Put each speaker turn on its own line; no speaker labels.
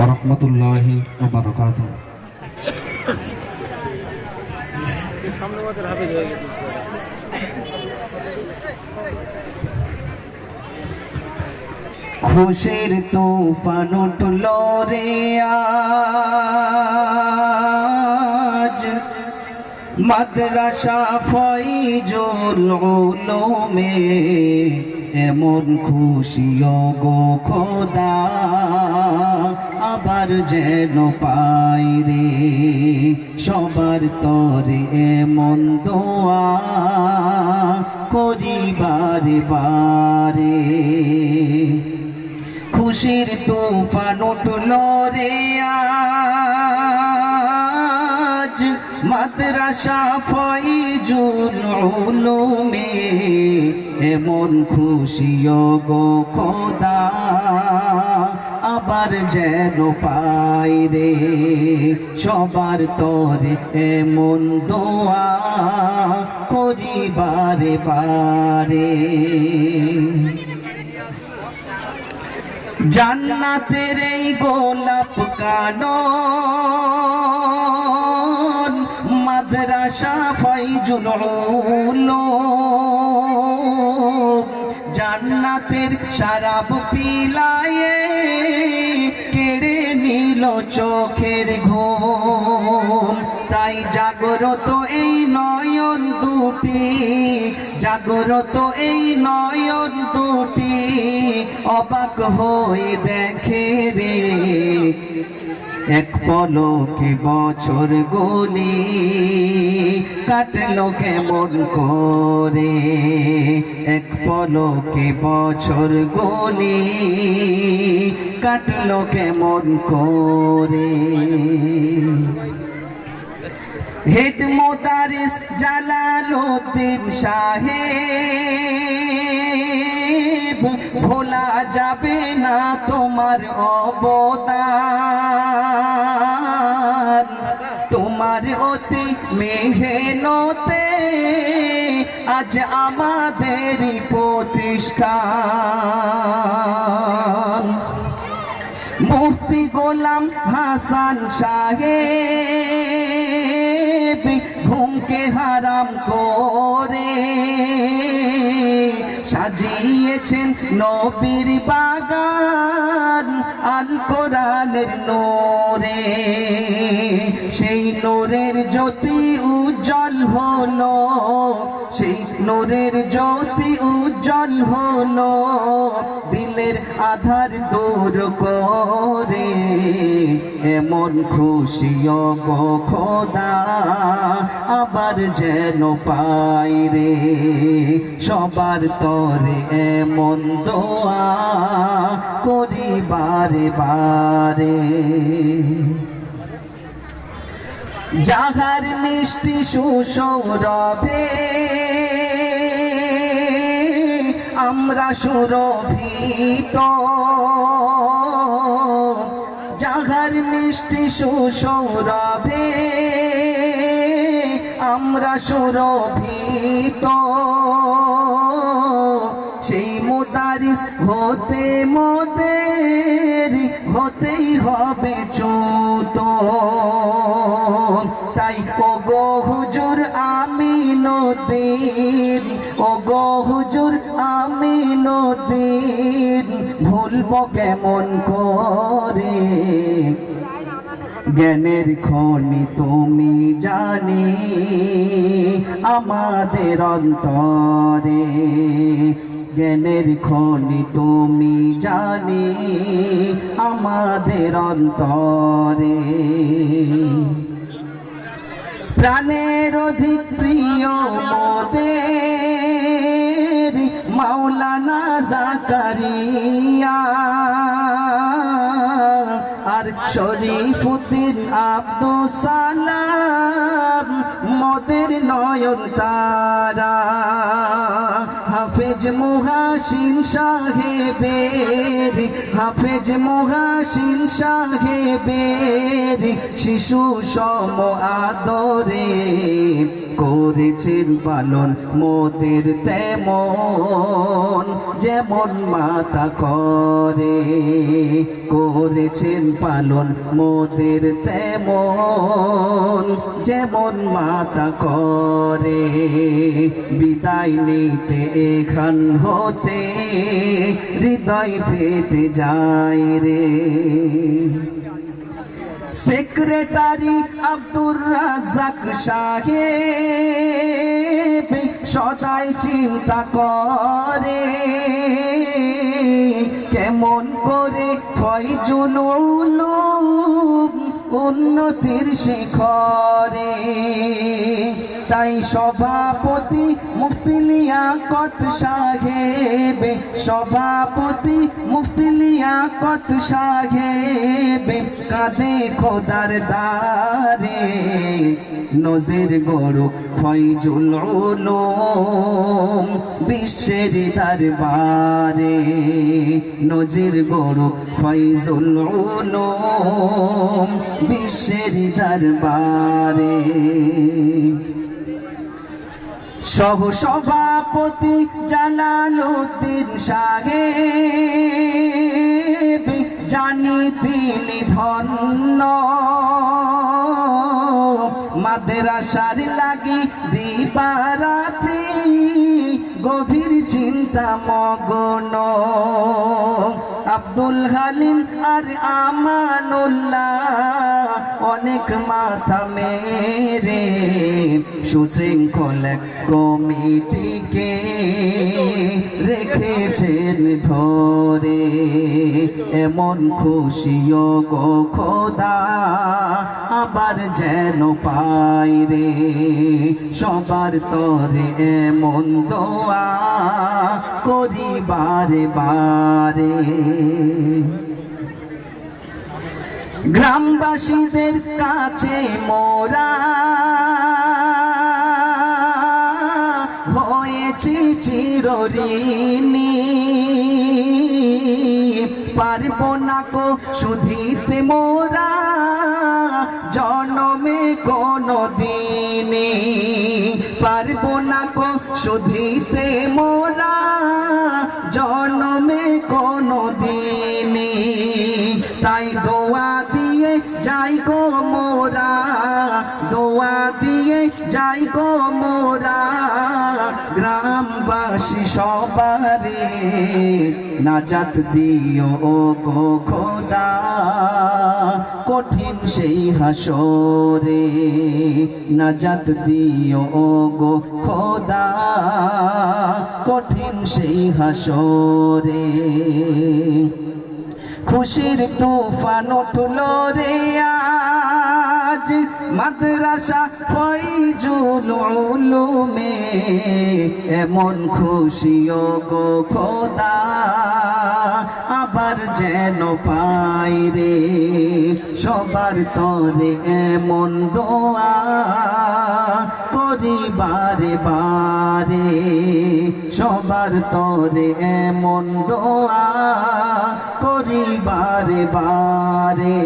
ওরহমতুল্লাহি বারকাত
সামনে বছর হাফিজ গেছে
খুশির তুফান উঠল রে আজ। মাদ্রাসা ফয়জুল উলুমে, এমন খুশি গো খোদা। আবার যেন পাই রে, সবার তরে এমন দোয়া করি বারে। খুশির তুফান উঠল রে আজ, মাদ্রাসা ফয়জুল উলুমে, এমন খুশি গো খোদা। আবার যেন পাই রে, সবার তরে এমন দোয়া করি বারে বারে জান্নাতের এই গোলাপ কানন মাদ্রাসা ফাইজুল জান্নাতের শারাব পিলায়ে নিল চোখের ঘোল তাই জাগ্রত এই নয়ন দুটি, জাগ্রত এই নয়ন দুটি অবাক হয়ে দেখে রে। এক পলকে বছর গলি কাটলো কেমন করে? এক পলকে বছর গলি কাটলো কেমন করে? হেড মোদারিস জালালুদ্দিন সাহেব, ভোলা যাবে না তোমার অবদান মেহনতে আজ আমাদের প্রতিষ্ঠান। মুফতি গোলাম হাসান সাহেব ঘুমকে হারাম করে সাজিয়েছেন নবীর বাগান আল কোরআনের নোরে। সেই নোরের জ্যোতি উজ্জ্বল হলো, সেই নোরের জ্যোতি উজ্জ্বল হলো, দিলের আধার দূর করে, এমন খুশি খোদা, আবার যেন পাই রে, সবার তরে এমন দোয়া করি বারে বারে। যাহার মিষ্টি সুসৌরভে আমরা সুরভিত। যাহার মিষ্টি সুসৌরভে আমরা সুরভিত। সেই মোদারিস হতে মোদের হতেই হবে চুত নদীর ও গো হুজুর, আমি নদীর, ভুলব কেমন করে? জ্ঞানের খনি তুমি জানি, আমাদের অন্তরে। জ্ঞানের খনি তুমি জানি, আমাদের অন্তরে। প্রাণের অধিক প্রিয় মোদের মাওলানা জাকারিয়া। আর শরীফুদ্দিন আব্দুল সালাম মোদের নয়ন তারা হাফেজ মুহাসিন সাহেবের হাফেজ মুহাসিন সাহেবের শিশু সম আদরে করেছেন পালন মোদের তেমন যেমন মাতা করে। করেছেন পালন মোদের তেমন যেমন মাতা করে। বিদায় নিতে এখান হতে হৃদয় ফেটে যায় রে। সেক্রেটারি আব্দুর রাজাক সাহেব সদাই চিন্তা করে কেমন করে ফয়জুল উন্নতির শিখরে। তাই সভাপতি মুফতিলিয়া কত সাহেব সভাপতি মুফতিলিয়া কত সাহেব কাঁদে খোদার দারে নজির গরু ফয়জুল উলুম, বিশ্বের দরবারে নজির গরু ফয়জুল উলুম, বিশ্বের দরবারে। সহ সভাপতি জালালুদ্দিন সাহেব, জানি তিনি ধন্য। মাদ্রাসার লাগি দিবারাত্রি গভীর চিন্তা মগন। আব্দুল হালিম আর আমানুল্লাহ। অনেক মাথা মেরে সুশৃঙ্খল কমিটিকে রেখেছেন ধরে। এমন খুশিও গো খোদা আবার যেন পাই রে। সবার তরে এমন দোয়া করি বারে বারে। গ্রামবাসীদের কাছে মোরা হয়েছি চিরঋণী। পারব না কো শুধিতে মোরা। গো মোরা, দোয়া দিয়ে যাই গো মোরা। গ্রামবাসী সবারে নাজাত দিও গো খোদা। কঠিন সেই হাসরে নাজাত দিও গো খোদা। কঠিন সেই হাসরে খুশির তুফান উঠল রে আজ। মাদ্রাসা ফৈজুল উলুমে, এমন খুশিও গো খোদা, আবার যেন পাই রে। সবার তরে এমন দোয়া করি বারে বারে। সবার তরে এমন দোয়া করি বারে বারে।